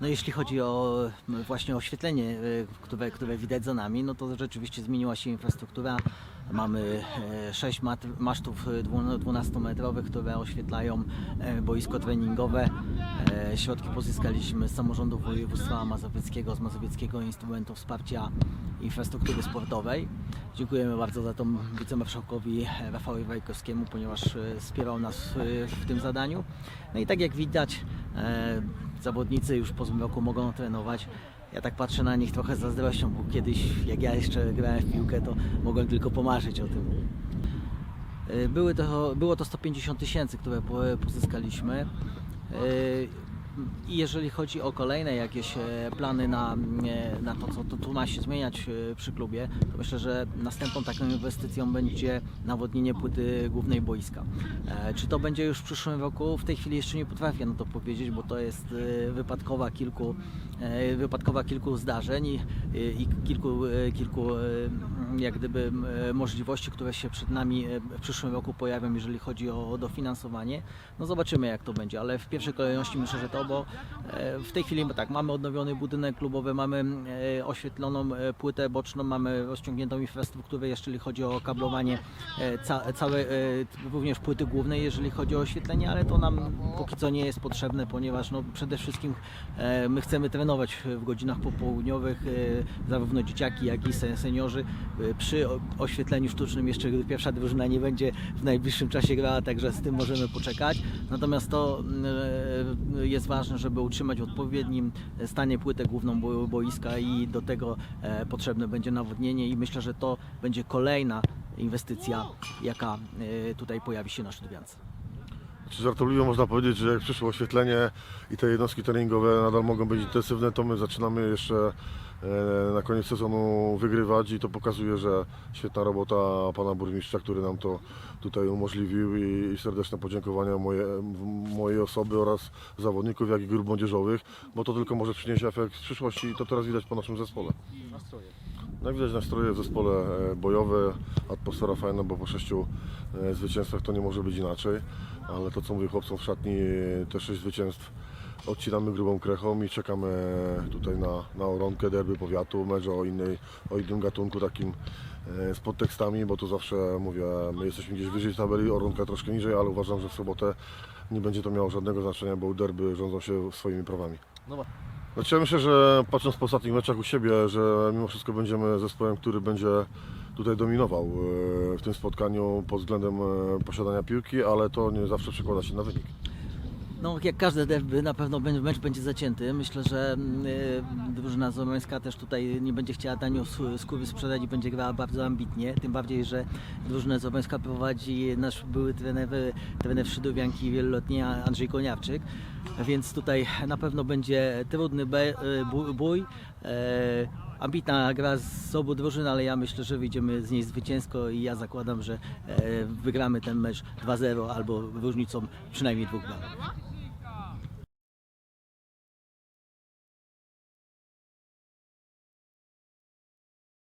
No jeśli chodzi o właśnie oświetlenie, y, które, które widać za nami, no to rzeczywiście zmieniła się infrastruktura. Mamy e, sześć mat- masztów e, dwu- 12-metrowych, które oświetlają e, boisko treningowe. E, Środki pozyskaliśmy z samorządu województwa mazowieckiego, z Mazowieckiego Instrumentu Wsparcia Infrastruktury Sportowej. Dziękujemy bardzo za to wicemarszałkowi Rafałowi Wajkowskiemu, ponieważ e, wspierał nas e, w tym zadaniu. No i tak jak widać, e, zawodnicy już po zeszłym roku mogą trenować. Ja tak patrzę na nich trochę z zazdrością, bo kiedyś jak ja jeszcze grałem w piłkę, to mogłem tylko pomarzyć o tym. E, Były to, było to 150 tysięcy, które po- pozyskaliśmy. I jeżeli chodzi o kolejne jakieś e, plany na, e, na to, co tu ma się zmieniać e, przy klubie, to myślę, że następną taką inwestycją będzie nawodnienie płyty głównej boiska. Czy to będzie już w przyszłym roku? W tej chwili jeszcze nie potrafię no to powiedzieć, bo to jest wypadkowa kilku, wypadkowa kilku zdarzeń i, i kilku, kilku jak gdyby możliwości, które się przed nami w przyszłym roku pojawią, jeżeli chodzi o dofinansowanie. No zobaczymy jak to będzie, ale w pierwszej kolejności myślę, że to, bo e, w tej chwili tak, mamy odnowiony budynek klubowy, mamy e, oświetloną e, płytę boczną, mamy rozciągniętą infrastrukturę, jeżeli chodzi o kablowanie ca, całe, również płyty głównej, jeżeli chodzi o oświetlenie, ale to nam póki co nie jest potrzebne, ponieważ no, przede wszystkim my chcemy trenować w godzinach popołudniowych, zarówno dzieciaki, jak i se- seniorzy. Przy oświetleniu sztucznym jeszcze pierwsza drużyna nie będzie w najbliższym czasie grała, także z tym możemy poczekać. Natomiast to e, jest ważne, żeby utrzymać w odpowiednim stanie płytę główną bo- boiska i do tego e, potrzebne będzie nawodnienie i myślę, że to będzie kolejna inwestycja, jaka e, tutaj pojawi się na Szydwiance. Czy żartobliwie można powiedzieć, że jak przyszło oświetlenie i te jednostki treningowe nadal mogą być intensywne, to my zaczynamy jeszcze na koniec sezonu wygrywać i to pokazuje, że świetna robota pana burmistrza, który nam to tutaj umożliwił i, serdeczne podziękowania moje, mojej osoby oraz zawodników, jak i grup młodzieżowych, bo to tylko może przynieść efekt w przyszłości i to teraz widać po naszym zespole. No jak widać nastroje w zespole e, bojowe, atmosfera fajna, bo po sześciu e, zwycięstwach to nie może być inaczej, ale to co mówię chłopcom w szatni, e, te sześć zwycięstw odcinamy grubą krechą i czekamy tutaj na, na oronkę derby powiatu, mecz o, innej, o innym gatunku takim e, z podtekstami, bo tu zawsze mówię, my jesteśmy gdzieś wyżej tabeli, oronka troszkę niżej, ale uważam, że w sobotę nie będzie to miało żadnego znaczenia, bo derby rządzą się swoimi prawami. No, Znaczy ja myślę, że patrząc po ostatnich meczach u siebie, że mimo wszystko będziemy zespołem, który będzie tutaj dominował e, w tym spotkaniu pod względem e, posiadania piłki, ale to nie zawsze przekłada się na wynik. No, jak każde derby, na pewno mecz będzie zacięty. Myślę, że y, drużyna zomańska też tutaj nie będzie chciała tanio skóry sprzedać i będzie grała bardzo ambitnie. Tym bardziej, że drużynę zomańska prowadzi nasz były trener, trener Szydowianki wieloletni Andrzej Koniawczyk. Więc tutaj na pewno będzie trudny y, bój. bój. E, ambitna gra z obu drużyn, ale ja myślę, że wyjdziemy z niej zwycięsko i ja zakładam, że e, wygramy ten mecz 2-0 albo różnicą przynajmniej dwóch bramek.